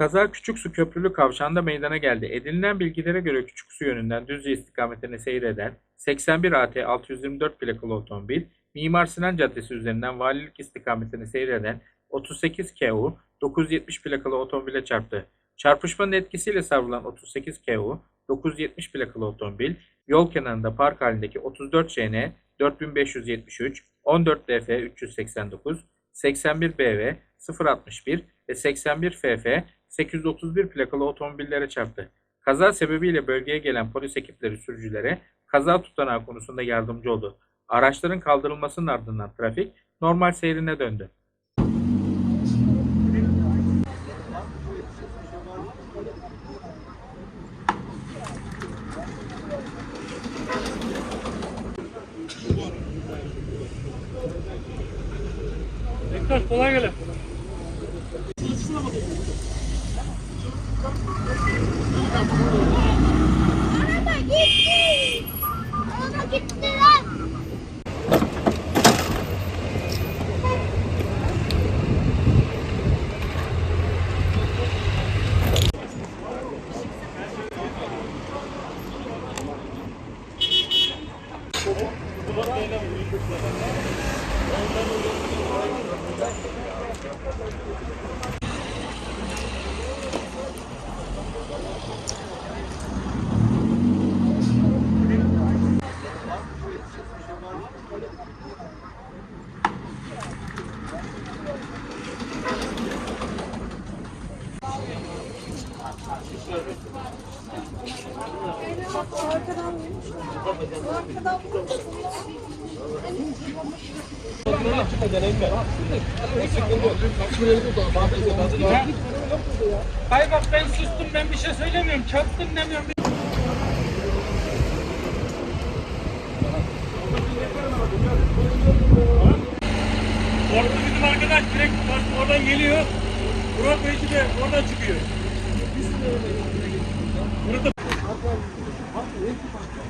Kaza Küçüksu Köprülü Kavşağı'nda meydana geldi. Edinilen bilgilere göre Küçüksu yönünden Düzce istikametine seyreden 81 AT 624 plakalı otomobil, Mimar Sinan Caddesi üzerinden Valilik istikametine seyreden 38 KU 970 plakalı otomobile çarptı. Çarpışmanın etkisiyle savrulan 38 KU 970 plakalı otomobil, yol kenarında park halindeki 34 JN 4573, 14 DF 389, 81 BV 061 ve 81 FF 831 plakalı otomobillere çarptı. Kaza sebebiyle bölgeye gelen polis ekipleri sürücülere kaza tutanağı konusunda yardımcı oldu. Araçların kaldırılmasının ardından trafik normal seyrine döndü. Bektaş kolay gele. Araba gitti. Araba gitti lan. Hayır bak ben sustum ben bir şey söylemiyorum. Çarptım demiyorum. Orada bizim arkadaş direkt oradan geliyor. Burak Beyci de oradan çıkıyor. Thank you.